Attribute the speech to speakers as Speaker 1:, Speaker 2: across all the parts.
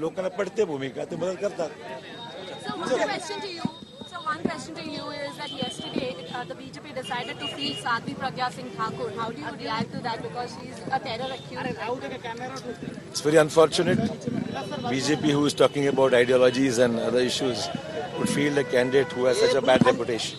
Speaker 1: लोकांना पडते भूमिका ते मदत करतात
Speaker 2: one question to you. So one question to you is that yesterday uh, the BJP decided to free Sadhvi Pragya Singh Thakur. How do you react to that? Because she's a terror accused.
Speaker 1: It's very unfortunate. BJP, who is talking about ideologies and other issues, would field a candidate who has such a bad reputation.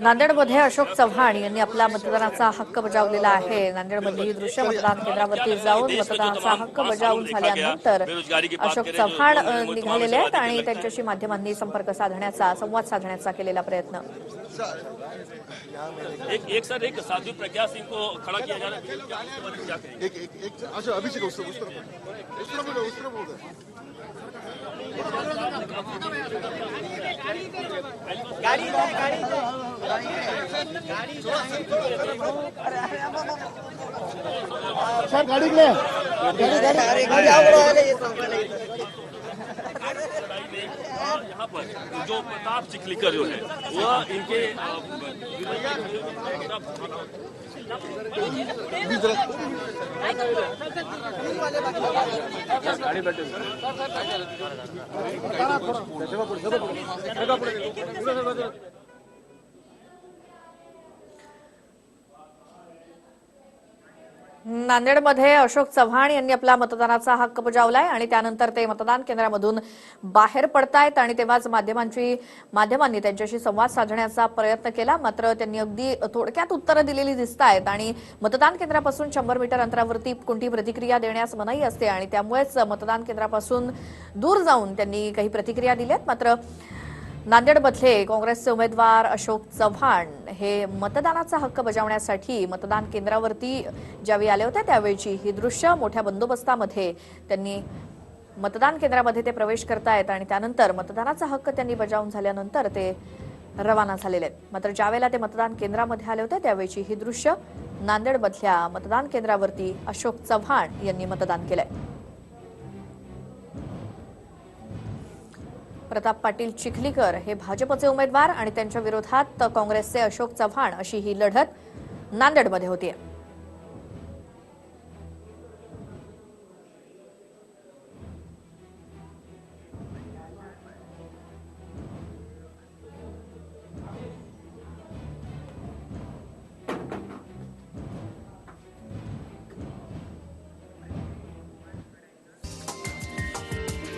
Speaker 3: नांदेडमध्ये अशोक चव्हाण यांनी आपला मतदानाचा हक्क बजावलेला आहे. नांदेडमध्ये ही दृश्य मतदान केंद्रावरती जाऊन मतदानाचा हक्क बजावून झाल्यानंतर अशोक चव्हाण निघालेले आहेत आणि त्यांच्याशी माध्यमांनी संपर्क साधण्याचा संवाद साधण्याचा केलेला प्रयत्न.
Speaker 4: एक एक सर एक साध्वी प्रज्ञा सिंह को खड़ा किया जा रहा है क्या कहेंगे
Speaker 5: एक एक एक अच्छा अभिषेक उस उस तरफ़ उस तरफ़ उस तरफ़ बोलो। सर गाड़ी के
Speaker 4: यहाँ पर जो प्रताप चिखलीकर जो है वह इनके अ,
Speaker 3: नांदेडमध्ये अशोक चव्हाण यांनी आपला मतदानाचा हक्क बजावलाय आणि त्यानंतर ते मतदान केंद्रामधून बाहेर पडतायत आणि तेव्हाच माध्यमांची माध्यमांनी त्यांच्याशी संवाद साधण्याचा प्रयत्न केला. मात्र त्यांनी अगदी थोडक्यात उत्तरं दिलेली दिसत आहेत आणि मतदान केंद्रापासून शंभर मीटर अंतरावरती कोणती प्रतिक्रिया देण्यास मनाई असते आणि त्यामुळेच मतदान केंद्रापासून दूर जाऊन त्यांनी काही प्रतिक्रिया दिल्यात. मात्र नांदेडमधले काँग्रेसचे उमेदवार अशोक चव्हाण हे मतदानाचा हक्क बजावण्यासाठी मतदान केंद्रावरती ज्यावेळी आले होते त्यावेळची ही दृश्य मोठ्या बंदोबस्तामध्ये त्यांनी मतदान केंद्रामध्ये ते प्रवेश करतायत आणि त्यानंतर मतदानाचा हक्क त्यांनी बजावून झाल्यानंतर ते रवाना झालेले आहेत. मात्र ज्यावेळेला ते मतदान केंद्रामध्ये आले होते त्यावेळची ही दृश्य नांदेडमधल्या मतदान केंद्रावरती अशोक चव्हाण यांनी मतदान केलंय. प्रताप पाटील चिखलीकर हे भाजपचे उमेदवार आणि त्यांच्या विरोधात काँग्रेसचे अशोक चव्हाण अशी ही लढत नांदेडमध्ये होतीये.